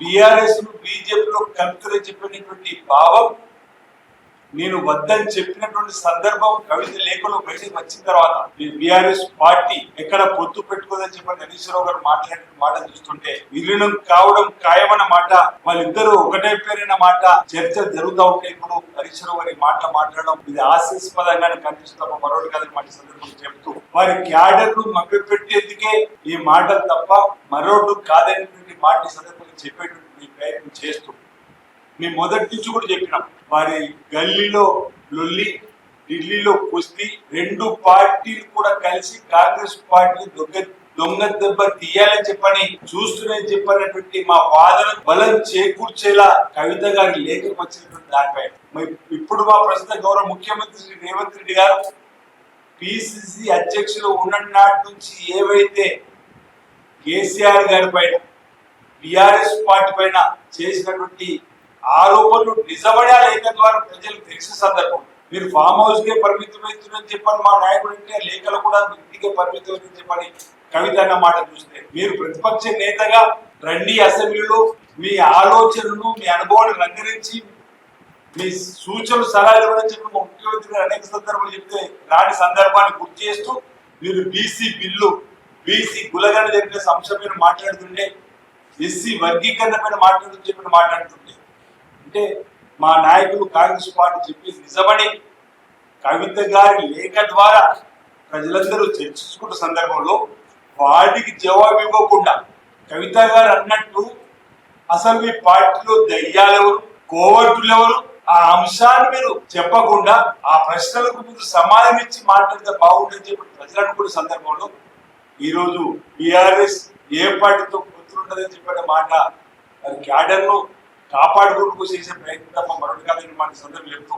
BRS బీజేపీలో కవితలు చెప్పినటువంటి భావం నేను వద్దని చెప్పినటువంటి సందర్భం కవిత లేఖలో బయటకు వచ్చిన తర్వాత బీఆర్ఎస్ పార్టీ ఎక్కడ పొత్తు పెట్టుకోదని చెప్పి హరీశ్వరరావు గారు మాట్లాడిన మాట చూస్తుంటే విలీనం కావడం ఖాయమన్న మాట వాళ్ళిద్దరూ ఒకటే పేరైన మాట చర్చ జరుగుతూ ఉంటే ఇప్పుడు హరీశ్వరరావు గారి మాట మాట్లాడడం ఇది ఆశీస్పదంగానే కనిపిస్తున్న మరొకటి కాదని మాట సందర్భం చెప్తూ వారి క్యాడర్ను మభ్యపెట్టేందుకే ఈ మాటలు తప్ప మరోడు కాదనేటువంటి మాట ఈ సందర్భంగా చెప్పేటువంటి ప్రయత్నం చేస్తూ మేము మొదటి నుంచి కూడా చెప్పినాం. వారి గల్లీలో లొల్లి ఢిల్లీలో కుస్తీ రెండు పార్టీలు కూడా కలిసి కాంగ్రెస్ పార్టీ దొంగ దొంగ దెబ్బ తీయాలని చెప్పని చూస్తున్నాయని చెప్పినటువంటి మా వాదన బలం చేకూర్చేలా కవిత గారి లేఖ వచ్చినటువంటి దానిపై. మరి ఇప్పుడు మా ప్రస్తుత గౌరవ ముఖ్యమంత్రి శ్రీ రేవంత్ రెడ్డి గారు పిసిసి అధ్యక్షులు ఉన్న నాటి నుంచి ఏవైతే కేసీఆర్ గారి పైన బీఆర్ఎస్ పార్టీ పైన చేసినటువంటి ఆరోపణలు నిజమడా లేఖ ద్వారా ప్రజలకు తెలిసిన సందర్భం. మీరు ఫామ్ హౌస్ కే పరిమితమవుతుందని చెప్పని మా నాయకుడు అంటే లేఖలు కూడా మీ ఇంటికే పరిమితమని చెప్పని కవిత అన్న మాట చూస్తే. మీరు ప్రతిపక్ష నేతగా రండి అసెంబ్లీలో మీ ఆలోచనను మీ అనుభవాన్ని రంగరించి మీ సూచనలు సలహాలు ఇవ్వడం చెప్పి ముఖ్యమంత్రి అనేక సందర్భాలు చెప్తే రాని సందర్భాన్ని గుర్తు చేస్తూ మీరు బీసీ బిల్లు బీసీ గులగడ చెప్పిన అంశం మీద మాట్లాడుతుంటే ఎస్సీ వర్గీకరణ పైన మాట్లాడుతూ చెప్పిన మాట్లాడుతుంటే అంటే మా నాయకులు కాంగ్రెస్ పార్టీ చెప్పి నిజమని కవిత గారి లేఖ ద్వారా ప్రజలందరూ చర్చించుకున్న సందర్భంలో వాటికి జవాబు ఇవ్వకుండా కవిత గారు అన్నట్టు అసలు మీ పార్టీలో దయ్యాలెవరు కోవర్టులు ఎవరు ఆ అంశాన్ని మీరు చెప్పకుండా ఆ ప్రశ్నలకు మీరు సమాధానం ఇచ్చి మాట్లాడితే బాగుంటుందని చెప్పి ప్రజలు అనుకున్న సందర్భంలో ఈరోజు బీఆర్ఎస్ ఏ పార్టీతో గుర్తుండదని చెప్పిన మాట అది కాపాడుకుంటూ చేసే ప్రయత్నం తప్ప మరొకటి కాదని మాట సందర్భం చెప్తూ